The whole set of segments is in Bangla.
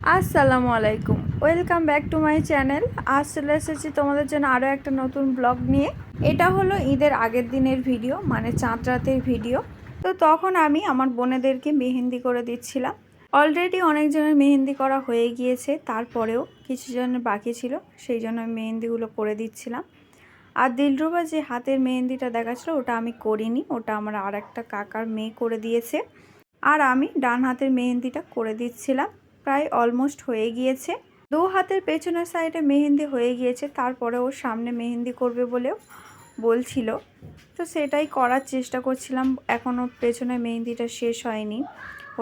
আসসালামু আলাইকুম। Welcome back to my channel আজ চলে এসেছি তোমাদের জন্য আরও একটা নতুন ব্লগ নিয়ে। এটা হলো ঈদের আগের দিনের ভিডিও মানে চাঁদ রাতের ভিডিও তো তখন আমি আমার বোনেদেরকে মেহেন্দি করে দিচ্ছিলাম। অলরেডি অনেকজনের মেহেন্দি করা হয়ে গিয়েছে, তারপরেও কিছু জনের বাকি ছিল, সেই জন্য আমি মেহেন্দিগুলো করে দিচ্ছিলাম। আর দিলরুবা যে হাতের মেহেন্দিটা দেখাচ্ছিলো, ওটা আমি করিনি, ওটা আমার আর একটা কাকার মেয়ে করে দিয়েছে। আর আমি ডান হাতের মেহেন্দিটা করে দিচ্ছিলাম। প্রায় অলমোস্ট হয়ে গিয়েছে। দু হাতের পেছনের সাইডে মেহেন্দি হয়ে গিয়েছে, তারপরে ও সামনে মেহেন্দি করবে বলেও বলছিল। তো সেটাই করার চেষ্টা করছিলাম, এখনও পেছনে মেহেন্দিটা শেষ হয়নি।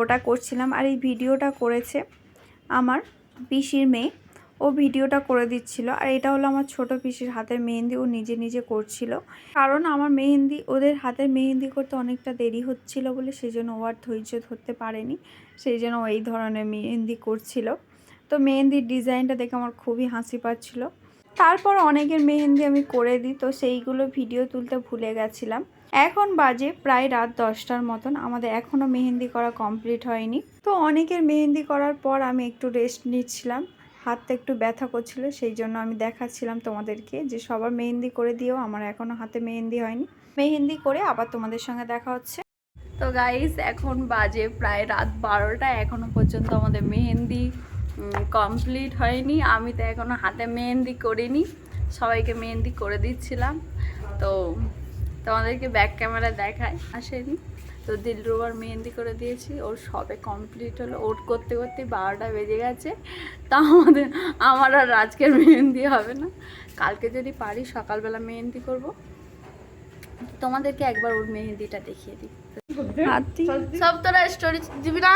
ওটা করছিলাম আর এই ভিডিওটা করেছে আমার পিসির মেয়ে। ও ভিডিওটা করে দিচ্ছিল। আর এটা হলো আমার ছোট পিসির হাতের মেহেন্দি, ও নিজে নিজে করছিল। কারণ আমার মেহেন্দি, ওদের হাতের মেহেন্দি করতে অনেকটা দেরি হচ্ছিল বলে সেই জন্য ও আর ধৈর্য ধরতে পারেনি। সেই জন্য এই ধরনের মেহেন্দি করছিল। তো মেহেন্দির ডিজাইনটা দেখে আমার খুবই হাসি পাচ্ছিল। তারপর অনেকের মেহেন্দি আমি করে দিই, তো সেইগুলো ভিডিও তুলতে ভুলে গেছিলাম। এখন বাজে প্রায় রাত দশটার মতন, আমাদের এখনও মেহেন্দি করা কমপ্লিট হয়নি। তো অনেকের মেহেন্দি করার পর আমি একটু রেস্ট নিচ্ছিলাম। হাতটা একটু ব্যথা করছিল, সেই জন্য আমি দেখাচ্ছিলাম তোমাদেরকে যে সবার মেহেন্দি করে দিও, আমার এখনও হাতে মেহেন্দি হয়নি। মেহেন্দি করে আবার তোমাদের সঙ্গে দেখা হচ্ছে। তো গাইস এখন বাজে প্রায় রাত বারোটা, এখনও পর্যন্ত আমাদের মেহেন্দি কমপ্লিট হয়নি। আমি তো এখনও হাতে মেহেন্দি করিনি, সবাইকে মেহেন্দি করে দিচ্ছিলাম। তো তোমাদেরকে ব্যাক ক্যামেরা দেখায় আসেনি। তো দিলরুবার মেহেন্দি করে দিয়েছি। ওর সবে কমপ্লিট হলো। ওর করতে করতে বারোটা বেজে গেছে। তা আমাদের আমার আর আজকের মেহেন্দি হবে না। কালকে যদি পারি সকালবেলা মেহেন্দি করব। তোমাদেরকে একবার ওর মেহেন্দিটা দেখিয়ে দিই। সব তোরা স্টোরি দিবি না?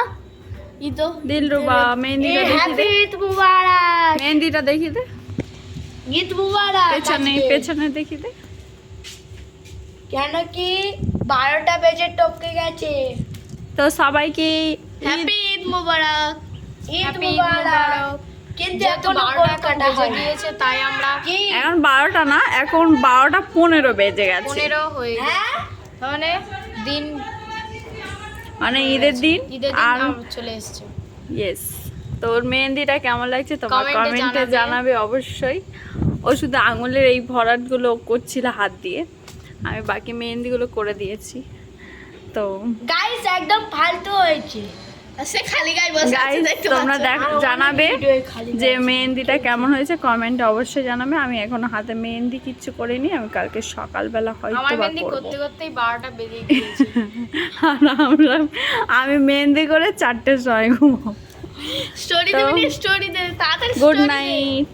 ই তো। দিলরুবা মেহেন্দিটা দেখিয়ে দে। ঈদ মুবারক। মেহেন্দিটা দেখিয়ে দে। ঈদ মুবারক পেছনে পেছনে দেখিয়ে দে। কেন কি বারোটা বেজে টপকে গেছে। তো সবাইকে হ্যাপি ঈদ মুবারক ঈদ Happy মুবারক কিন্তু এখন বারোটা কাটা গিয়েছে তাই আমরা কি? এখন বারোটা না এখন বারোটা পনেরো বেজে গেছে। পনেরো হয়ে হ্যাঁ? মানে দিন মানে ঈদের দিন ঈদের আর চলে এসেছে। ইয়েস তোর মেহেন্দিটা কেমন লাগছে? তোমার Comment কমেন্টে জানাবে। জানাবে অবশ্যই। ও শুধু আঙুলের এই ভরাটগুলো করছিল হাত দিয়ে। আমি বাকি মেহেন্দিগুলো করে দিয়েছি। তো গাইস একদম ফালতু হয়েছে। সে খালি গায়ে বসে আছে গাইস তোমরা জানাবে যে মেহেন্দিটা কেমন হয়েছে কমেন্টে অবশ্যই জানাবে। আমি এখনও হাতে মেহেন্দি কিচ্ছু করিনি আমি কালকে সকালবেলা হয়তো বা মেহেন্দি করতে করতেই বারোটা বেজে গিয়েছে। আর আমরা আমি মেহেন্দি করে চারটের সময় স্টোরি তাড়াতাড়ি গুড নাইট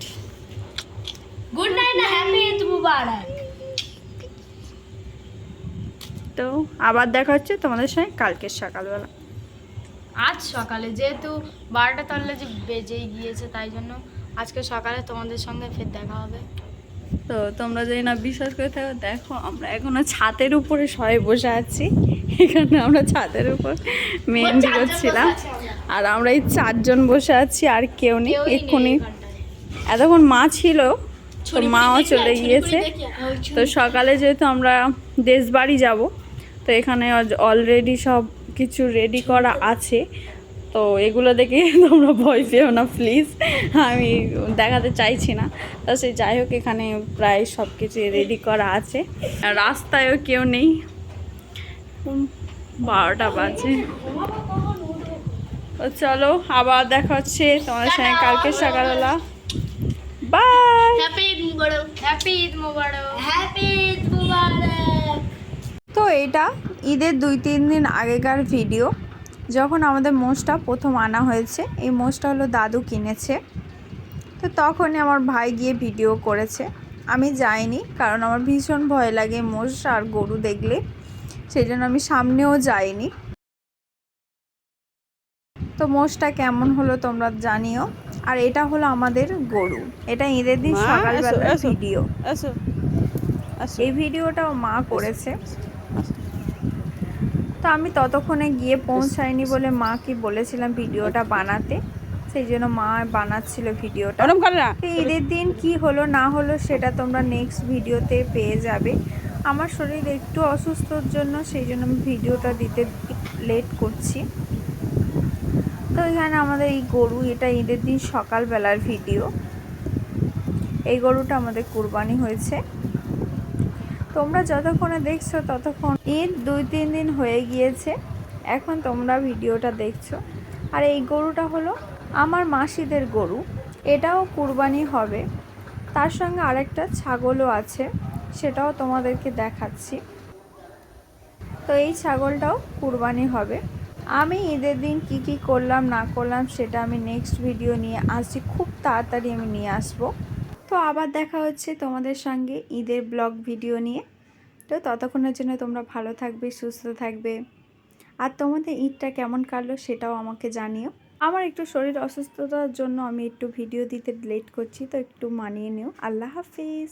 গুড নাইট না হ্যাপি ঈদ মুবারক তো আবার দেখা হচ্ছে তোমাদের সঙ্গে কালকের সকালবেলা। আজ সকালে যেহেতু বারোটা তাহলে যে বেজেই গিয়েছে তাই জন্য আজকে সকালে তোমাদের সঙ্গে ফের দেখা হবে। তো তোমরা যদি না বিশ্বাস করে থাকো দেখো আমরা এখনও ছাদের উপরে সবাই বসে আছি। এখানে আমরা ছাদের উপর মেহেন্দি করছিলাম। আর আমরা এই চারজন বসে আছি আর কেউ নেই এক্ষুনি। এতক্ষণ মা ছিল তো মাও চলে গিয়েছে। তো সকালে যেহেতু আমরা দেশবাড়ি যাব তো এখানে অলরেডি সব কিছু রেডি করা আছে। তো এগুলো দেখে তোমরা ভয় পেও না প্লিজ আমি দেখাতে চাইছি না। তো সে যাই হোক এখানে প্রায় সব কিছু রেডি করা আছে। আর রাস্তায়ও কেউ নেই। বারোটা বাজে। তো চলো আবার দেখা হচ্ছে তোমাদের সঙ্গে কালকে সকালবেলা। বাই হ্যাপি ঈদ মুবারক হ্যাপি ঈদ মুবারক হ্যাপি ঈদ মুবারক তো এটা ঈদের দুই তিন দিন আগেকার ভিডিও যখন আমাদের মোষটা প্রথম আনা হয়েছে। এই মোষটা হলো দাদু কিনেছে। তো তখনই আমার ভাই গিয়ে ভিডিও করেছে। আমি যাইনি কারণ আমার ভীষণ ভয় লাগে মোষ আর গরু দেখলে। সেই জন্য আমি সামনেও যাইনি। তো মোষটা কেমন হলো তোমরা জানিও। আর এটা হলো আমাদের গরু। এটা ঈদের দিন সকালবেলার ভিডিও এই ভিডিওটাও মা করেছে। তো আমি ততক্ষণে গিয়ে পৌঁছাইনি বলে মাকে বলেছিলাম ভিডিওটা বানাতে? সেই জন্য মা বানাচ্ছিল ভিডিওটা। ঈদের দিন কি হলো না হলো সেটা তোমরা নেক্সট ভিডিওতে পেয়ে যাবে। আমার শরীর একটু অসুস্থর জন্য সেই জন্য আমি ভিডিওটা দিতে লেট করছি। তো এখানে আমাদের এই গরু এটা ঈদের দিন সকালবেলার ভিডিও। এই গরুটা আমাদের কুরবানি হয়েছে। তোমরা যতক্ষণে দেখছ ততক্ষণ ঈদ দুই তিন দিন হয়ে গিয়েছে, এখন তোমরা ভিডিওটা দেখছ। আর এই গরুটা হলো আমার মাসিদের গরু, এটাও কুরবানি হবে। তার সঙ্গে আরেকটা ছাগলও আছে, সেটাও তোমাদেরকে দেখাচ্ছি। তো এই ছাগলটাও কুরবানি হবে। আমি ঈদের দিন কি কি করলাম না করলাম সেটা আমি নেক্সট ভিডিও নিয়ে আসছি, খুব তাড়াতাড়ি আমি নিয়ে আসব। তো আবার দেখা হচ্ছে তোমাদের সঙ্গে ঈদের ব্লগ ভিডিও নিয়ে। তো ততক্ষণের জন্য তোমরা ভালো থাকবে, সুস্থ থাকবে। আর তোমাদের ঈদটা কেমন কাটলো সেটাও আমাকে জানিও। আমার একটু শরীর অসুস্থতার জন্য আমি একটু ভিডিও দিতে লেট করছি, তো একটু মানিয়ে নিও। আল্লাহ হাফিজ।